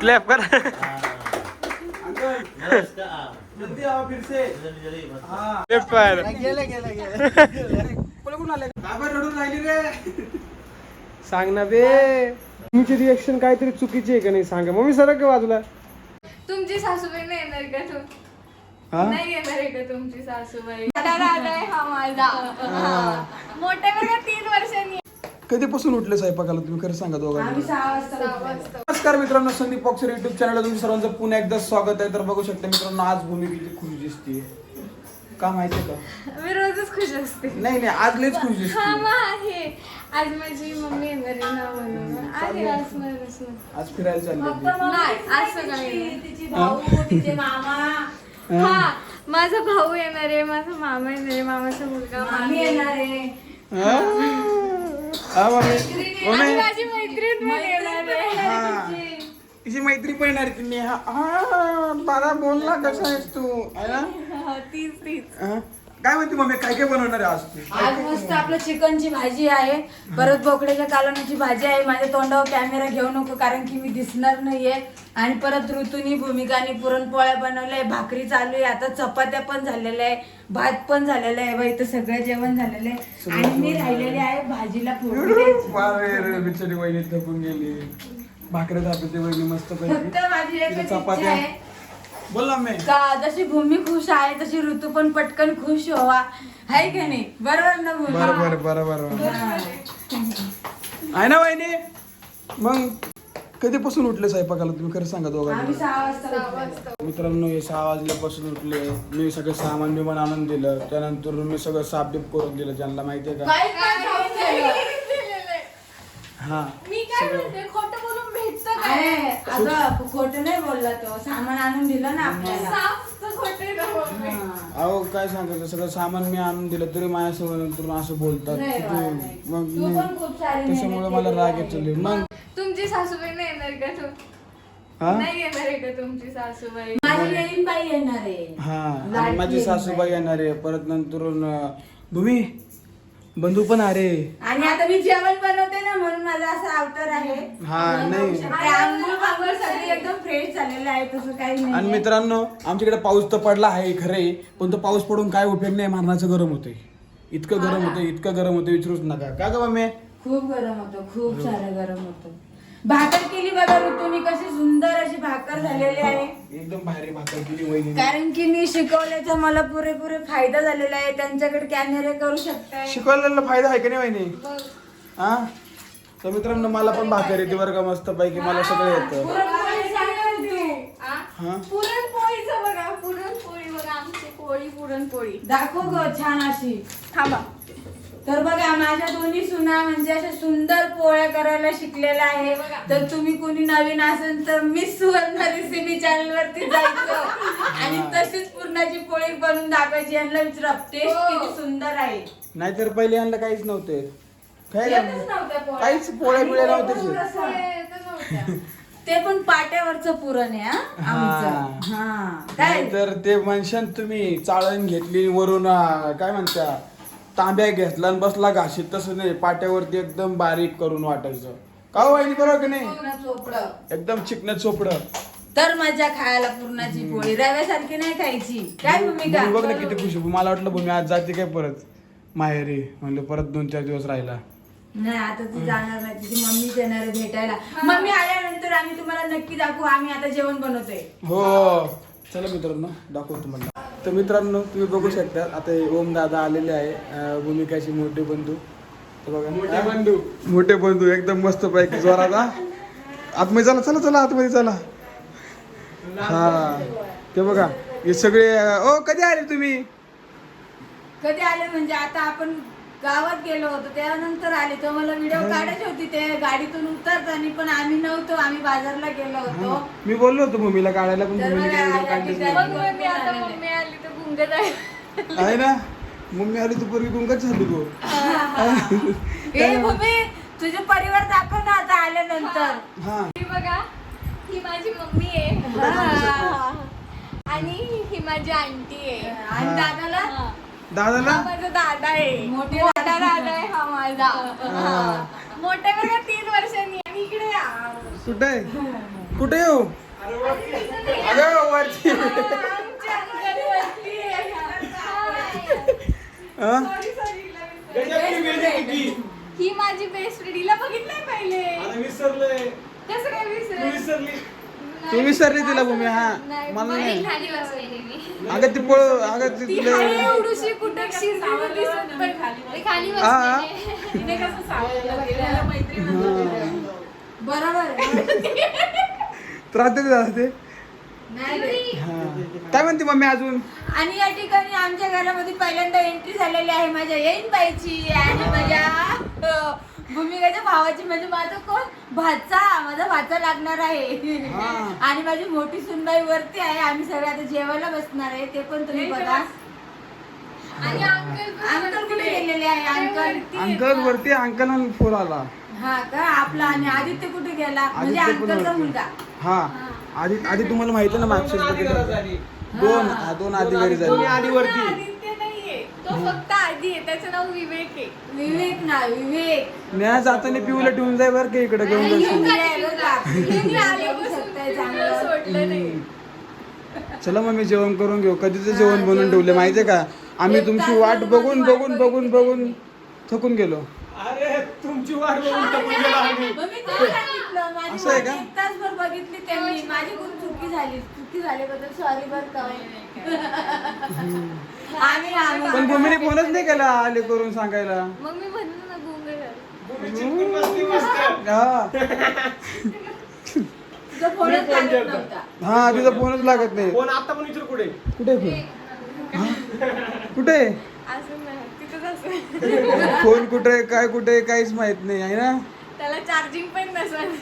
Clap कर. जल्दी आओ फिर से हाँ लेफ्ट फायर गेले गेले गेले पळून आले बाबा रडून राहिली रे सांग ना बे. तुमची रिएक्शन काहीतरी चुकीची आहे का नाही सांगा. मम्मी सरक का बाजूला? तुमची सासूबाई नाही येणार का तू? हा? नाही येणार आहे का तुमची सासूबाई? दादा दादा आहे हा माझा. मोठ्या बघा तीन वर्षांनी कधीपासून उठले स्वयंपाकाला? तुम्ही खरं सांगा दोघांनी. वाजता नमस्कार मित्रांनो संदीप बॉक्सर युट्यूब चॅनलला तुमच्या सर्वांचं पुन्हा एकदा स्वागत आहे. तर बघू शकता मित्रांनो आज भूमी किती खुश दिसते का माहितीये का? मी रोजच खुश असते. नाही नाही आज लयच खुश हा दिसते मग आहे. आज माझी मम्मी येणार आहे ना म्हणून. आहे असणारच ना आज फिरायला चालले नाही, आज तिची, सकाळी. तिची भाऊ तिचे मामा? हा माझा भाऊ येणार आहे माझा मामा येणार आहे मामाचा मुलगा मामी मामी येणार आहे. हा? मम्मी. आणि मम्मी माझी मैत्रीण पण येणार आहे. हा. तिची मैत्री पण येणार ती नेहा? हा मला बोल ना कसा आहेस तू? आहे ना? हा, तीच तीच. हा? काय म्हणते मम्मी? काय काय बनवणार आहे आज तू? आज मस्त आपलं चिकनची भाजी आहे. परत बोकड्याच्या कालवण्याची भाजी आहे. माझ्या तोंडावर कॅमेरा घेऊ नको कारण की मी दिसणार नाहीये. आणि परत ऋतूनी भूमिकानी पुरणपोळ्या बनवल्या. भाकरी चालू आहे. आता चपात्या पण झालेल्या आहे. भात पण झालेला आहे. बाई इथं सगळं जेवण झालेलं आहे. आणि मी राहिलेले आहे. भाजीला फोडणी द्यायची. बिचारी वहिनी थकून गेली. भाकऱ्या दाखवते वहिनी मस्त फक्त पैकी माझी एकच तिला इच्छा चपात्या. आहे. बोल ना मी का जशी भूमी खुश आहे तशी ऋतू पण पटकन खुश व्हावा. आहे का नाही? बरोबर ना भूमी? बरोबर बरोबर आहे ना वहिनी? मग कधीपासून उठले स्वयंपाकाला? तुम्ही खरं सांगा आम्ही दोघांनी सहा वाजता सहा उठलो. वाजता मित्रांनो हे सहा वाजल्यापासून उठले. मी सगळं सामान बिमान आणून दिलं. त्यानंतर मी सगळं सापडीप करून दिलं. त्यांना माहितीये का? खाऊन गेलं. हा. मी काय म्हणते? खोटं बोलून भेटतं अरे काय अगं खोटं नाही बोलला तो. सामान आणून दिलं ना आपल्याला. हा. अहो काय सांगायचं? सगळं सामान मी आणून दिलं तरी माझ्यासमोर नंतर असं बोलतात नाही की बाळा, तू- नाही. मग तू मी- पण खूप सारी त्याच्यामुळे मला राग. येतो मग? तुमची सासूबाई नाही येणार का तू? हा? नाही येणार आहे का तुमची सासूबाई? माझी नवीन बाई येणार आहे. हा आणि लाडकी माझी सासूबाई येणार आहे. परत नंतर भूमी? बंधू पण अरे आणि आता मी जेवण बनवते ना म्हणून माझा असा अवतार आहे. हा, नाही. ते आंघोळ पांघोळ सगळी एकदम फ्रेश झालेलं आहे तसं काही आणि नाही मित्रांनो आमच्याकडे पाऊस तर पडला आहे खरे पण तो पाऊस पडून काय उपयोग नाही मारणाचं गरम होते इतकं गरम होतं इतकं गरम होतं विचारूच नका. का ग मम्मी खूप गरम होतं खूप सारं गरम होतं. भाकर केली बघा ऋतूनी कशी सुंदर अशी भाकर झालेली आहे. एकदम भारी भाकर केली वहिनी कारण की मी शिकवल्याचा मला पुरेपुरे फायदा झालेला आहे. त्यांच्याकडे कॅमेरे करू शकताय. शिकवलेला फायदा आहे का नाही वहिनी? हा? तर मित्रांनो मला पण भाकर येते बरं का मस्त पैकी मला सगळं येतं. पुरणपोळी सांगा. हा? पुरणपोळीचं बघा पुरणपोळी बघा आमची पोळी पुरणपोळी. दाखव ग छान अशी. थांबा. तर बघा माझ्या दोन्ही सुना म्हणजे अशा सुंदर पोळ्या करायला शिकलेल्या आहे. तर तुम्ही कोणी नवीन असेल तर मी सुवर्ण रेसिपी चॅनल वरती जायचं. आणि तशीच पूर्णाची पोळी बनवून दाखवायची. यांना विचारा टेस्ट हो. किती सुंदर आहे. नाहीतर पहिले यांना काहीच नव्हते. काय येतच झालं? नव्हत्या पोळ्या. काहीच पोळ्या बिळ्या पोळ्या येतच नव्हत्या. ते पण पाट्यावरचं पुरण आहे हा? आमचं. हा. काय? तर ते म्हणशान तुम्ही चाळण घेतली वरून काय म्हणता? तांब्या घेतला आणि बसला घाशीत. तसं नाही पाट्यावरती एकदम बारीक करून वाटायचं. का हो वहिनी बरोबर की नाही? पूर्ण चोपडं. एकदम चिकन चोपडं. तर मजा खायला पुरणाची पोळी. रव्यासारखी नाही खायची. काय भूमिका? भूमी बघ ना किती खुशी मला वाटलं भूमी आज जाते काय परत? माहेरी म्हणलं परत दोन चार दिवस राहिला. नाही आता ती जाणार नाही. तिची मम्मीच येणार आहे भेटायला. मम्मी आल्यानंतर आम्ही तुम्हाला नक्की दाखवू. आम्ही आता जेवण बनवतोय. हो. चला मित्रांनो दाखवतो तुम्हाला तर मित्रांनो तुम्ही बघू शकता आता हे ओम दादा आलेले आहे अं, भूमिकाचे मोठे बंधू. तर बघा. मोठे बंधू. मोठे बंधू एकदम मस्त पैकी जोराचा आतमध्ये चला चला चला आतमध्ये चला. हा. ते बघा हे सगळे अं, ओ कधी आले तुम्ही? कधी आले म्हणजे आता आपण गावात गेलो होतो त्यानंतर आले तर मला व्हिडिओ काढायची होती. ते गाडीतून उतरताना पण आम्ही नव्हतो आम्ही बाजारला गेलो होतो. मी बोललो होतो भूमीला काढायला पण तर भूमीने बघा, काही या काढलंच ठिकाणी- नाही. मग मी आता मम्मी आली तर गुंगत आहे आहे ना? मम्मी आली तू पूर्वी गुंगच झाली गो. ए भूमी तुझे परिवार दाखव ना आता आल्यानंतर. हा. ही बघा ही माझी मम्मी आहे. आणि ही माझी आंटी आहे. आणि दादाला? हा. दादाला? हा माझा दादा आहे. मोठे मोठा दादा. आहे हा माझा. मोठ्या बघा तीन वर्षांनी आणि इकडे या. कुठे आहे? कुठे येऊ अगं वरती. आहे. हा? ही? माझी बेस्ट फ्रेंड हिला बघितलंय पहिले. विसरलंय. कसं काय विसरेल? तू विसरली तिला भूमी हा नाही, मला नाही खाली बसलेली मी. अगं ती पळ अगं ती ती तुला आहे एवढीशी कुठं शिरलेली दिसत पण मी खाली हा, हा. बसलेली. तिने कसं सावरलं गेलेलं मैत्री म्हणलं. बरोबर त्रास देते जरा ते नाही रे. हा. काय म्हणते मम्मी अजून आणि या ठिकाणी आमच्या घरामध्ये पहिल्यांदा एंट्री झालेली आहे माझ्या येईन बाईची आणि माझ्या अ, भूमिकाच्या भावाची म्हणजे माझा कोण? भाचा माझा भाचा लागणार आहे. हा. आणि माझी मोठी सुनबाई वरती आहे. आम्ही सगळे आता जेवायला बसणार आहे. ते पण तुम्ही बघा. आणि अंकल पण अंकल कुठे गेलेले आहे? अंकल? अंकल वरती अंकल फोन आला. हा का? आपला आणि आदित्य कुठे गेला? म्हणजे आदित्य पण अंकलचा वरती. मुलगा. हा. आधी आधी तुम्हाला माहिती आहे ना मागच्या बघितलं दोन हा, दोन आधी घरी तुम्ही आधी वरती. तो फक्त आधी आहे त्याचं नाव विवेक आहे. विवेक ना विवेक. न्याय जाताना पिऊला ठेवून जाय बरं का इकडे घेऊन नाही, जाशील का. आल्यापासून चांगलं. सोडलं नाही. चला मग मी जेवण करून घेऊ. कधीच जेवण बनवून ठेवले माहितीये का? आम्ही तुमची वाट बघून बघून बघून बघून थकून गेलो. अरे तुमची वाट बघून टपून गेलो आम्ही. मग मी तेच सांगितलं माझी असं आहे वाट का? एक तासभर बघितली त्यांनी. माझी खूप चुकी झाली? चुकी झाल्याबद्दल सॉरी बरं का. आम्ही आम्ही- पण भूमीने फोनच नाही केला आले करून सांगायला. मग मी म्हणलं ना गुंग हा. तुझा फोनच लागत नव्हता. हा तिचा फोनच लागत नाही. फोन आता पण विचार कुठे? कुठे फोन? कुठे असं नाही तिथंच असं फोन कुठे काय कुठे काहीच माहीत नाही आहे ना? त्याला चार्जिंग पण नसेल.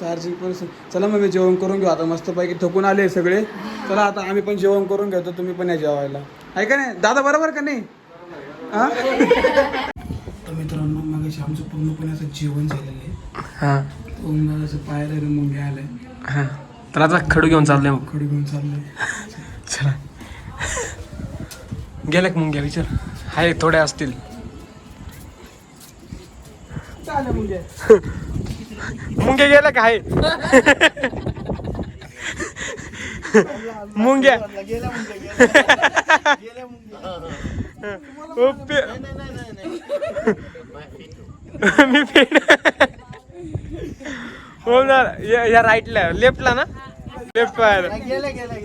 चार्जिंग पण स- चला मग मी जेवण करून घेऊ. आता मस्तपैकी थकून आले सगळे. चला आता आम्ही पण जेवण करून घेतो. तुम्ही पण या जेवायला. आहे का नाही? दादा बरोबर का नाही? हा? तर मित्रांनो मग आमचं पूर्णपणे असं जेवण झालेलं आहे. हा. ओम असं पाहायला मुंग्या आलाय. हा. तर आता खडू घेऊन चाललोय मग. खडी घेऊन चाललंय. चला. गेल्या का मुंग्या विचार? हाय थोड्या असतील. मुंग्या. मुंग्या गेल्या का आहे मुंग्या. मी पेड हो ना या या राईटला लेफ्टला ना? लेफ्ट गेल्या गेल्या ना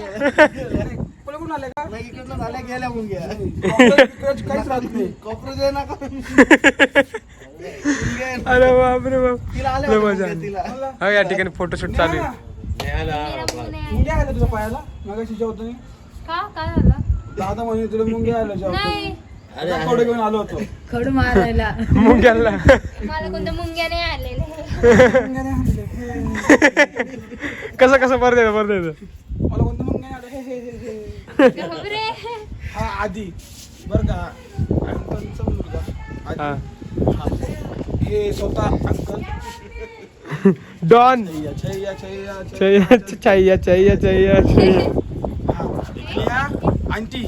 अरे बापरे बाप. मजा. हो या ठिकाणी फोटोशूट चालू आहे. मुंग्या आल्या तुझ्या पायाला? मगाशी जेवतो मी. का? काय झालं? दादा म्हणे तुला मुंग्या आल्या जेवतो नाही. थोडे घेऊन आलो होतो. खडू मारायला. मुंग्याला मला कोणत्या मुंग्या नाही आलेले. कसं कसं? परत येतं परत येतं. मला कोणतं मुंग्या आलं हे हे हे हे. घाबरे हा आधी. बर का. अंकलचा मुलगा. हा. आधी हा. हे स्वतः अंकल. डॉन. छैया आंटी.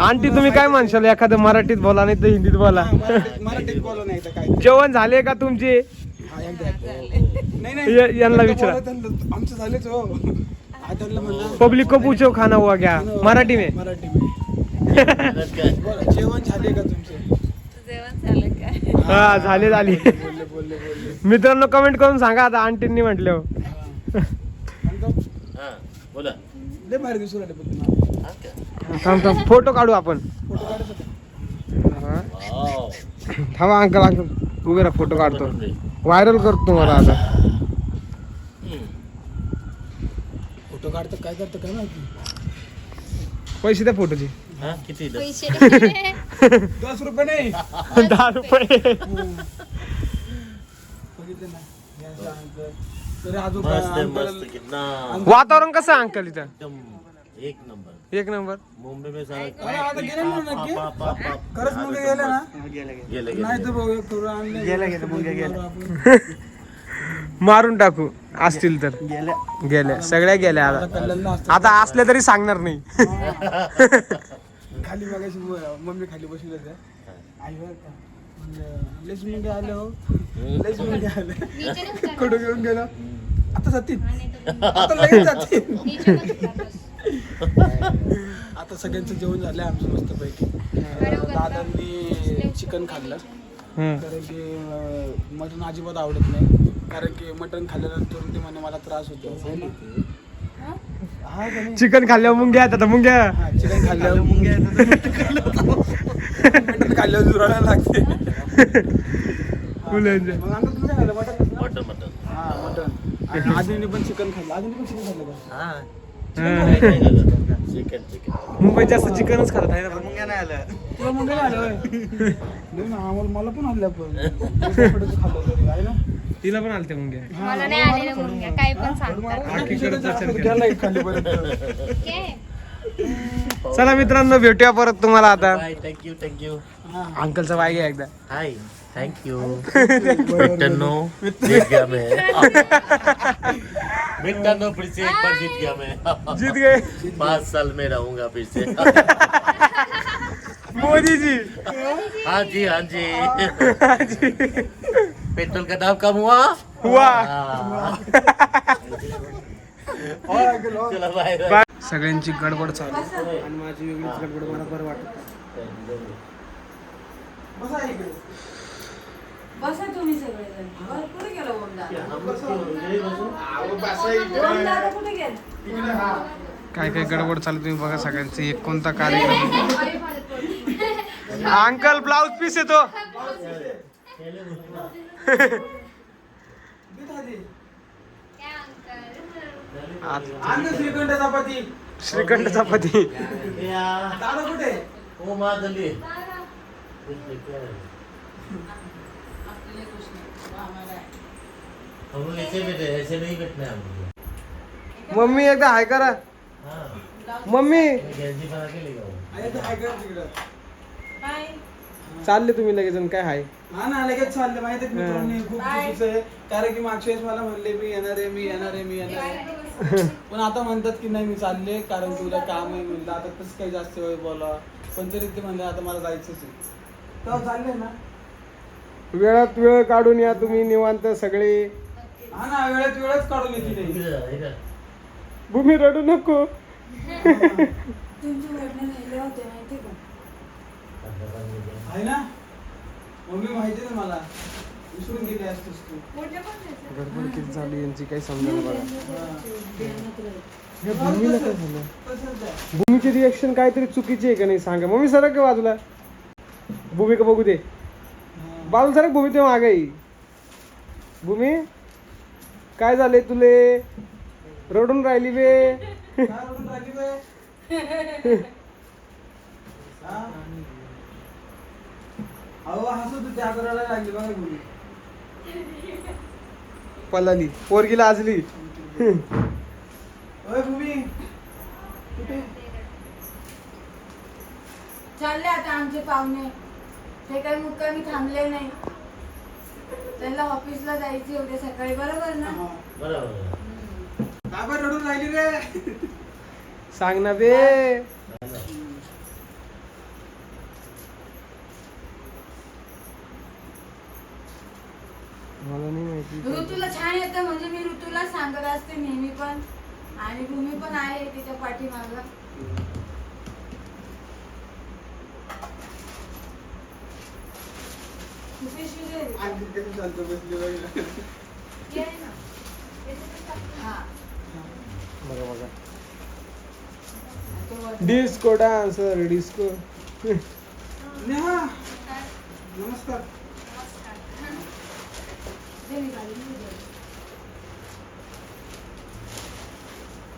आंटी तुम्ही काय म्हणशाल? एखादं मराठीत बोला नाही तर हिंदीत बोला. मराठीत बोला नाही तर काय जेवण झाले का तुमचे? हा, एकदा नाही नाही. या- यांना विचारा. आमचं झालेच हो. पब्लिक को पूछो खाना हुआ क्या? मराठी में. मराठी में. बोला, जेवण झाले का काय हा झाले झाले. मित्रांनो कमेंट करून सांगा आता आंटींनी म्हटलं अंकल बोला. लय बाहेर दिसू राहिले पण तुम्हाला. थांब थांब. फोटो काढू आपण. फोटो काढायचा का? हा. वाव. थांबा अंकल अंकल. उभे राहा फोटो काढतो. व्हायरल करतो तुम्हाला आता. फोटो काढतं काय करतं काय माहिती? पैसे द्या फोटोचे. हा? किती पैसे दस रुपये नाही. दहा रुपये. बघितलं ना हे असं अंकल तरी अजून काय मस्त आहे, अंकल मस्त कितना वातावरण कसं आहे अंकल इथं? एकदम एक नंबर. एक नंबर. मुंबई में सारा अरे आता गेले ना नक्की? पा- पा- पा- खरंच मुंगे गेले ना? गेले नाही गेले तर बघूया करू आणले. गेले गेले मुंगे गेले. मारून टाकू असतील तर. गेल्या सगळ्या गेल्या आता. आता असल्या तरी सांगणार नाही. खाली बघायची मम्मी खाली बसली होते. आई बरं का? लेच मुंगे आले हो. लेच मुंगे आले. कुठं घेऊन गेलो? आता जातील. आता लगेच जातील. आता सगळ्यांचं जेवण झालं आमचं मस्तपैकी. अं, दादांनी चिकन खाल्लं. कारण की मटण अजिबात आवडत नाही. कारण की मटण खाल्ल्यानंतर ते म्हणे मला त्रास होतो. है? चिकन खाल्ल्यावर मुंग्या येतात आता मुंग्या. हा, चिकन खाल्ल्यावर मटण खाल्ल्यावर जुरायला लागते. खाल्लं मटण? मटन मटन हा आदिनी पण चिकन खाल्लं. पण चिकन खाल्लं का. चिकन चिकन मुंबईत जास्त चिकनच खात आहे ना पण. तुला मग काय आलं होय? नाही ना आम्हाला मला पण आणलं पण. थोडंसं खाल्लं तरी आहे ना? तिला पण आलते मुंग्या. मला नाही आलेलं मुंग्या काही पण सांगतात? चला मित्रांनो भेटूया परत तुम्हाला आता. Bye thank you thank you अंकलचा bye घ्या एकदा. हाय थँक्यू मिट्टनो जीत गया मैं. मिट्टनो फिर से एक बार जीत गया मैं. जीत गए. पाँच साल में रहूंगा फिर से. मोदी जी हाँ जी. हाँ जी. पेट्रोल का दाम कम हुआ हुआ. सगळ्यांची गडबड चालू. आणि माझी वेगळीच गडबड मला बरं वाटत बसा तुम्ही सगळेजण. कुठे गेला कुठे गेला? काय काय गडबड चालू तुम्ही बघा सगळ्यांचे. एक कोणता कार्यक्रम अंकल ब्लाउज पीस येतो. श्रीखंड चपाती श्रीखंड चपाती दादा कुठे? ओ मम्मी एकदा हाय करा. मम्मी. चालले तुम्ही लगेच काय हाय? हा ना लगेच चालले. माहिती आहे मित्रांनी खूप चुकीचं आहे. कारण की मागच्या वेळेस मला म्हणले मी येणार आहे मी येणार आहे मी येणार आहे. पण आता म्हणतात की नाही मी चालले कारण उद्या काम आहे म्हणलं. आता कसं काही जास्त वेळ बोला. पण तरी ते म्हणले आता मला जायचंच आहे. तेव्हा चालले ना. वेळात वेळ काढून या तुम्ही निवांत सगळे. हा ना वेळेत वेळच काढून येते भूमी रडू नको. तुमचे भेटणे राहिले होते माहिती का? आहे ना? मम्मी माहिती ना मला? विसरून गेली असतेस तू. गडबड किती झाली यांची काही समजा बघा. हा. या भूमीला काय झालं? तसंच आहे. भूमीची रिएक्शन काहीतरी चुकीची आहे का नाही सांगा. मम्मी सरक का बाजूला. भूमिका बघू दे. बाजूला सरक भूमी ते मागे. भूमी काय झाले तुले? रडून राहिली बे. रडून राहिली बे? अहो हसू तू त्या करायला लागली बघा मुली. पलाली पोरगीला आजली. ओय भूमी. कुठे? चालले आता आमचे पाहुणे. ते काही मुक्कामी थांबले नाही. त्यांना ऑफिसला जायचे उद्या सकाळी बरोबर ना? हा. बराबर. का बरं रडून राहिली रे? सांग ना बे. मला नाही माहिती. ऋतूला छान येतं म्हणजे मी ऋतूला सांगत असते नेहमी पण. आणि भूमी पण आहे तिच्या पाठीमाग. हा. बघा बघा. डिस्को डान्सर डिस्को नेहा नमस्कार.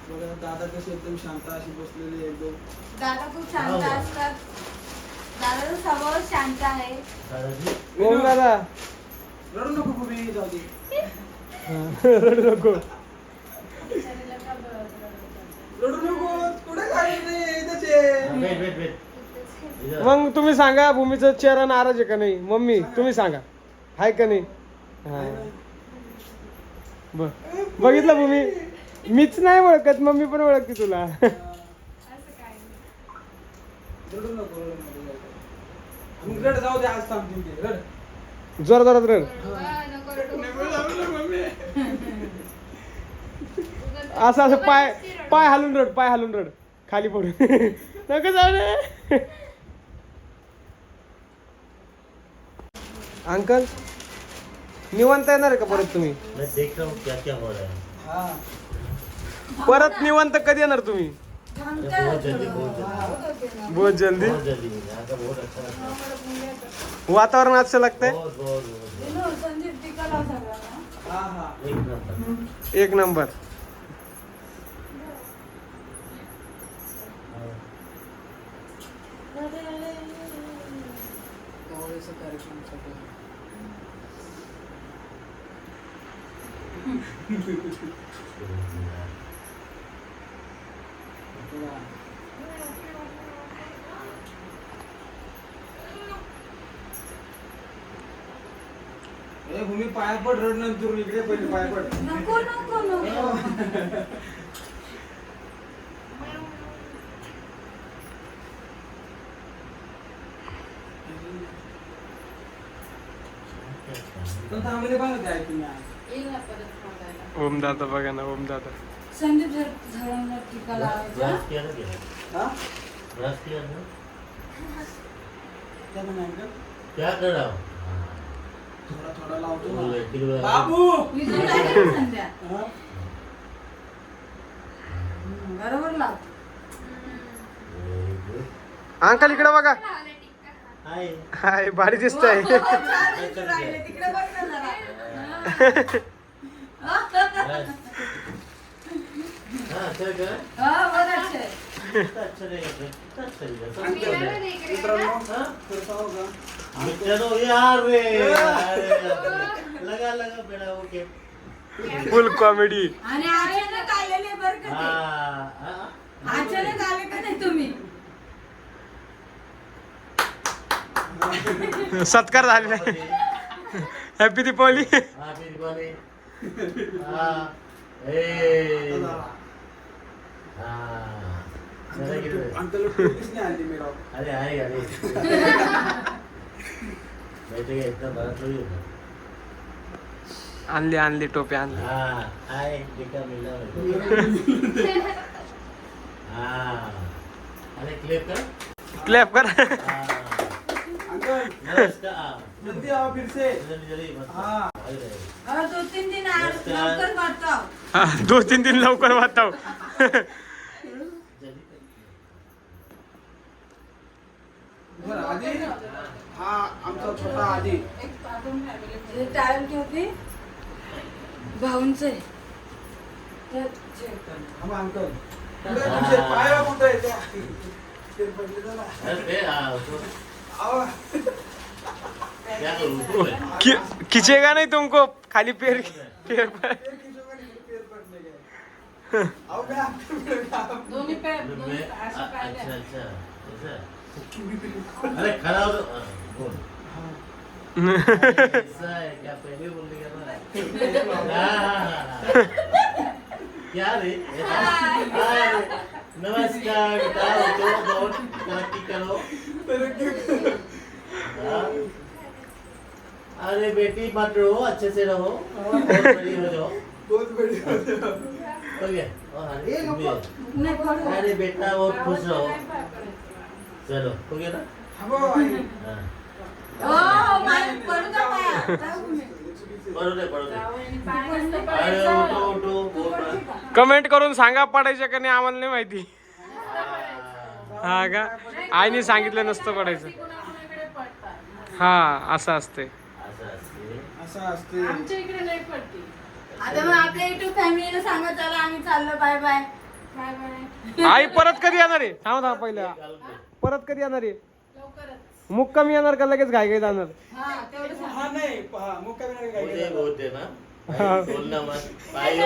बघा दादा कसे एकदम शांत अशी बसलेली एकदम. दादा खूप शांत असतात. दादाचा स्वभाव शांत आहे. दादाजी? ओम दादा. रडू नको भूमी जाऊ दे. हा, रडू नको. रडू नको कुठे झाली नाही इथंच आहे. वेट वेट वेट इधर मग तुम्ही सांगा भूमीचा चेहरा नाराज आहे का नाही? मम्मी तुम्ही सांगा. हाय का नाही? ब बघितलं भूमी. मीच नाही ओळखत मम्मी पण ओळखते तुला. जोर जोरात रड. असं असं पाय पाय हालून रड पाय हालून रड. खाली पडून. नको जाऊ रे अंकल? निवांत येणार आहे का परत तुम्ही? मैं देख रहा हूँ क्या क्या हो रहा है. हा. परत निवांत कधी येणार तुम्ही? बहुत जल्दी बहुत जल्दी. बहुत जल्दी? बहुत जल्दी यहाँ का बहुत अच्छा लगता है. वातावरण अच्छा लगतंय बहुत बहुत बहुत संदीप टिका लाव सगळ्यांना हा हा. एक नंबर. एक नंबर. ए भूमी पाया पड रड नंतर इकडे पहिले पाया पड नको नको नको. ओम दादा बघा ना ओम दादा संदीप जर झाडांना टिका लावायचा हा त्या अंकल क्या कर रहा हूँ थोडा थोडा लावतो बोल ना रहे, किलो है। बाबू विजून जायचं ना संध्या हा? हम्म, बरोबर लाव Very good. अंकल इकडे बघा. हाय भारी दिसतंय हो, चार विजू राहिले. तिकडे बघ ना जरा. Brush. हाँ, अच्छा लगा? हा, आहे हाँ? लगा ओके फुल कॉमेडी आणि अचानक आलेले बरं का ते अचानक आले का नाही तुम्ही सत्कार झालेला हॅपी दीपावली हाँ फिर दीपावली हाँ. ए. हाँ. अरे आणली आणली टोपी आणली. हाँ टीका मिला। हाँ. अरे क्लिप कर. क्लॅप कर. अंकल नमस्कार. जल्दी आओ फिर से. जल्दी जल्दी हाँ। दोन तीन दिन लवकर वाटतो हा, दोन तीन दिन लवकर वाटाव जल्दी कर. बरं आधी? हा आमचा छोटा आधी. हे टाळून ठेवते? भाऊंचे. हा. पाय कुठे आहे खिचेगा नहीं तुमको खाली पेर पेर पर. ते खिचोगे नहीं, पैर पडले काय. आओ काय अंकल, काय? मैं- अ- अच्छा अच्छा ऐसा अरे खड़ा हो तो हाँ, बोल ऐसा है क्या पहले बोल दिया ना हाँ, हाँ, हाँ, हाँ। क्या रे ऐसा? हाँ, रे। नमस्कार बेटा उठो बहुत तरक्की करो अरे बेटी मत रहो अच्छे से रहो. बहुत बड़ी हो जाओ. बहुत बड़ी हो गया और अरे नाही पडू. अरे बेटा बहुत खुश रहो. चलो हो गया ना? हा. हाँ। हो, कमेंट करून सांगा पडायचं का नाही आम्हाला नाही माहिती. हा. का? आईने सांगितलं नसतं पडायचं. हा असं असते असं असते असं असते आता मग आपल्या युट्यूब फॅमिलीला सांगा चला आम्ही चाललो बाय बाय. Bye bye. आई परत कधी येणार आहे? थांब थांब पहिल्या. परत कधी येणार आहे? मुक्कामी येणार का लगेच घाई घाई जाणार? हा तेवढं सांग. हा नाही मुक्का बिना काही नाही. ना? बाय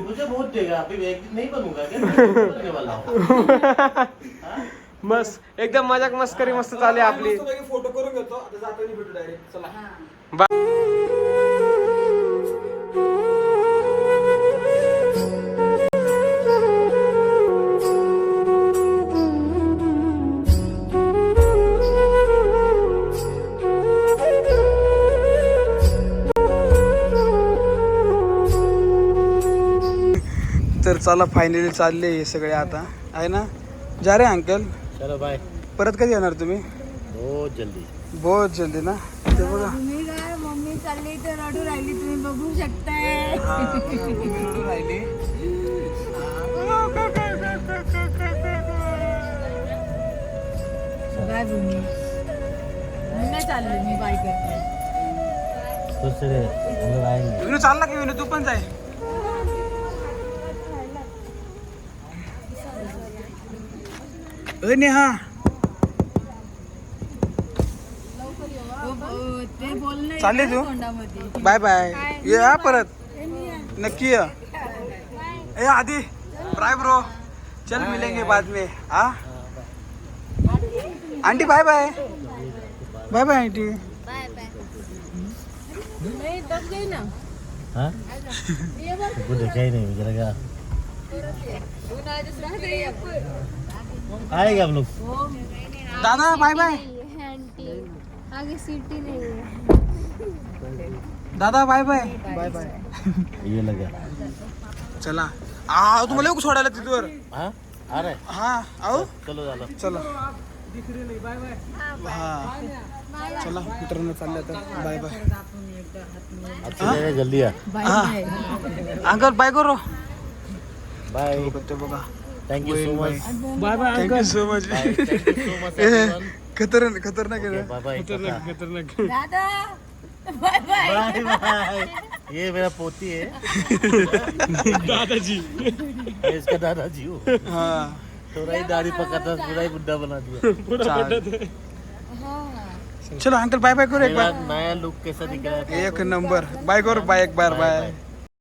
मुझे बहुत देगा अभी नहीं बनूंगा क्या? वाला हूँ. हाँ? मस्त. एकदम मजाक मस्करी मस्त चालली आपली. फोटो करून घेतो. भेटू डायरेक्ट चला. तर चला फायनली चालले हे सगळे आता. आहे ना? जा रे अंकल चलो बाय परत कधी येणार तुम्ही? बहुत जल्दी. बहुत जल्दी ना? ते बघा. तुम्ही काय? मम्मी चालली तर रडू राहिली तुम्ही बघू शकताय. राहिली. काय भूमी मी नाही चालले मी बाय करते. विनू चालला की विनू तू पण जाय. अय नेहा. चालली तू? Bye bye. ये हा परत. नक्की ये. ए आधी. Bye bro. चल मिलेंगे बाद में. हाँ? Aunty bye bye. Bye bye aunty. Bye bye नाही देखा ही नहीं मुझे लगा आएगा हम लोग दादा बाय बाय आंटी आगे सीटी नहीं है दादा बाय बाय बाय बाय ये लगा। चला. आ तुम्हाला येऊ का सोडायला तिथवर? हाँ? आ रहे हा आओ. चलो चलो चला. हा. चला मित्रांनो चालले आता. बाय बाय चलेगा जल्दी आ हा. अंकल बाय करो. बाय ते बघा. Thank you so much bye bye thank you so much खतरनाक खतरनाक आहे बाय बाय खतरनाक दादा बाय बाय बाय बाय ये मेरा पोती है। दादाजी। ये इसका दादाजी हूँ. हा। थोड़ा ही दाढ़ी पकड़ता पूरा ही बुढ़ा बना दिया। चालेल. चलो। अंकल बाय बाय करो एक बार। नया लुक कैसा दिख रहा है? एक नंबर। बाय करो बाय एक बार बाय